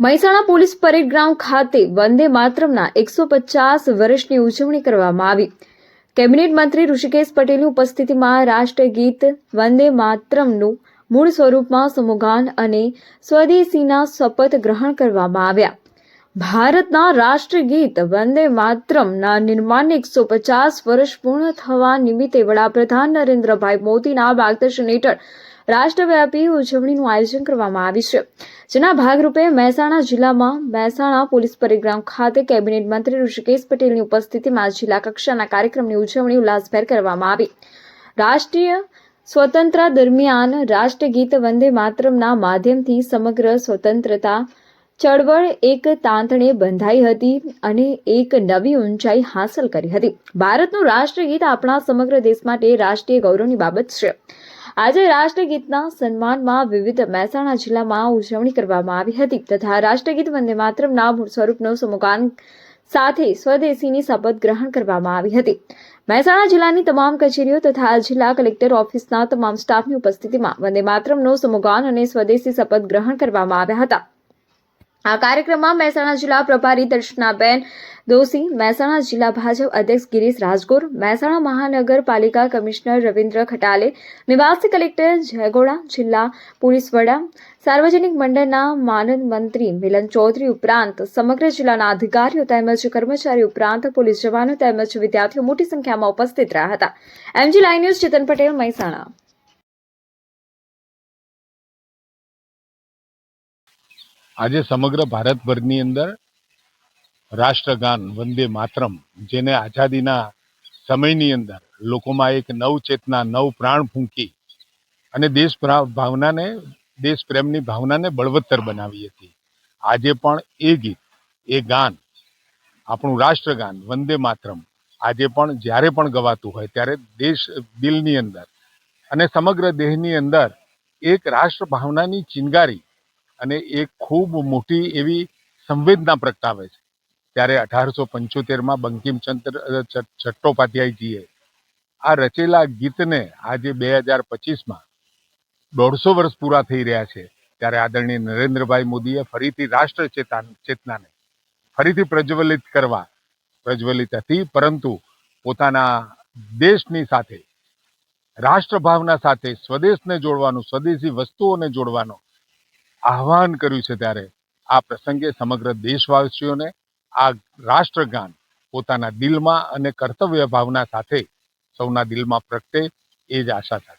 Mehsana police parade ground ખાતે વંદે માતરમના એકસો પચાસ વર્ષની ઉજવણી કરવામાં આવી. કેબિનેટ મંત્રી ઋષિકેશ પટેલની ઉપસ્થિતિમાં રાષ્ટ્રગીત વંદે માતરમનું મૂળ સ્વરૂપમાં સમુગાન અને સ્વદેશીના શપથ ગ્રહણ કરવામાં આવ્યા. ભારતના રાષ્ટ્રગીત વંદે માતરમના નિર્માણને એકસો પચાસ વર્ષ પૂર્ણ થવા નિમિત્તે વડાપ્રધાન નરેન્દ્રભાઈ મોદીના માર્ગદર્શન હેઠળ રાષ્ટ્રવ્યાપી ઉજવણીનું આયોજન કરવામાં આવ્યું છે. જેના ભાગરૂપે મહેસાણા જિલ્લામાં મહેસાણા પોલીસ પરિગ્રામ ખાતે કેબિનેટ મંત્રી ઋષિકેશ પટેલની ઉપસ્થિતિમાં જિલ્લા કક્ષાના કાર્યક્રમની ઉજવણી ઉલ્લાસભેર કરવામાં આવી. રાષ્ટ્રીય સ્વતંત્રતા દરમિયાન રાષ્ટ્રગીત વંદે માતરમના માધ્યમથી સમગ્ર સ્વતંત્રતા ચળવળ એક તાંતણે બંધાઈ હતી અને એક નવી ઊંચાઈ હાંસલ કરી હતી. ભારતનું રાષ્ટ્રગીત આપણા સમગ્ર દેશ માટે રાષ્ટ્રીય ગૌરવની બાબત છે. આજે રાષ્ટ્રગીતના સન્માનમાં વિવિધ મહેસાણા જિલ્લામાં ઉજવણી કરવામાં આવી હતી તથા રાષ્ટ્રગીત વંદે માતરમના મૂળ સ્વરૂપનો સમુગાન સાથે સ્વદેશીની શપથ ગ્રહણ કરવામાં આવી હતી. મહેસાણા જિલ્લાની તમામ કચેરીઓ તથા જિલ્લા કલેક્ટર ઓફિસના તમામ સ્ટાફની ઉપસ્થિતિમાં વંદે માતરમનો સમુગાન અને સ્વદેશી શપથ ગ્રહણ કરવામાં આવ્યા હતા. આ કાર્યક્રમમાં મહેસાણા જિલ્લા પ્રભારી દર્શનાબેન દોશી મહેસાણા જિલ્લા ભાજપ અધ્યક્ષ ગિરીશ રાજગોર, મહેસાણા મહાનગરપાલિકા કમિશનર રવિન્દ્ર ખટાલે, નિવાસી કલેક્ટર જયગોડા, જિલ્લા પોલીસ વડા, સાર્વજનિક મંડળના માનદ મંત્રી મિલન ચૌધરી ઉપરાંત સમગ્ર જિલ્લાના અધિકારીઓ તેમજ કર્મચારીઓ ઉપરાંત પોલીસ જવાનો તેમજ વિદ્યાર્થીઓ મોટી સંખ્યામાં ઉપસ્થિત રહ્યા હતા. MG live news Chetan Patel, Mehsana. આજે સમગ્ર ભારતભરની અંદર રાષ્ટ્રગાન વંદે માતરમ, જેને આઝાદીના સમયની અંદર લોકોમાં એક નવ ચેતના નવ પ્રાણ ફૂંકી અને દેશ ભાવનાને દેશ પ્રેમની ભાવનાને બળવત્તર બનાવી હતી. આજે પણ એ ગીત, એ ગાન, આપણું રાષ્ટ્રગાન વંદે માતરમ આજે પણ જ્યારે પણ ગવાતું હોય ત્યારે દેશ દિલની અંદર અને સમગ્ર દેહની અંદર એક રાષ્ટ્ર ભાવનાની ચિનગારી અને એક ખૂબ મોટી એવી સંવેદના પ્રગટાવે છે. ત્યારે અઢારસો પંચોતેરમાં બંકિમચંદ્ર ચટ્ટોપાધ્યાયજીએ આ રચેલા ગીતને આજે બે હજાર પચીસમાં દોઢસો વર્ષ પૂરા થઈ રહ્યા છે. ત્યારે આદરણીય નરેન્દ્રભાઈ મોદીએ ફરીથી રાષ્ટ્ર ચેતા, ચેતનાને ફરીથી પ્રજ્વલિત કરવા, પ્રજ્વલિત હતી, પરંતુ પોતાના દેશની સાથે, રાષ્ટ્રભાવના સાથે, સ્વદેશને જોડવાનું, સ્વદેશી વસ્તુઓને જોડવાનું આહ્વાન કર્યું છે ત્યારે આ પ્રસંગે સમગ્ર દેશવાસીઓને આ રાષ્ટ્રગાન પોતાના દિલમાં અને કર્તવ્ય ભાવના સાથે સૌના દિલમાં પ્રગટે એ જ આશા સાથે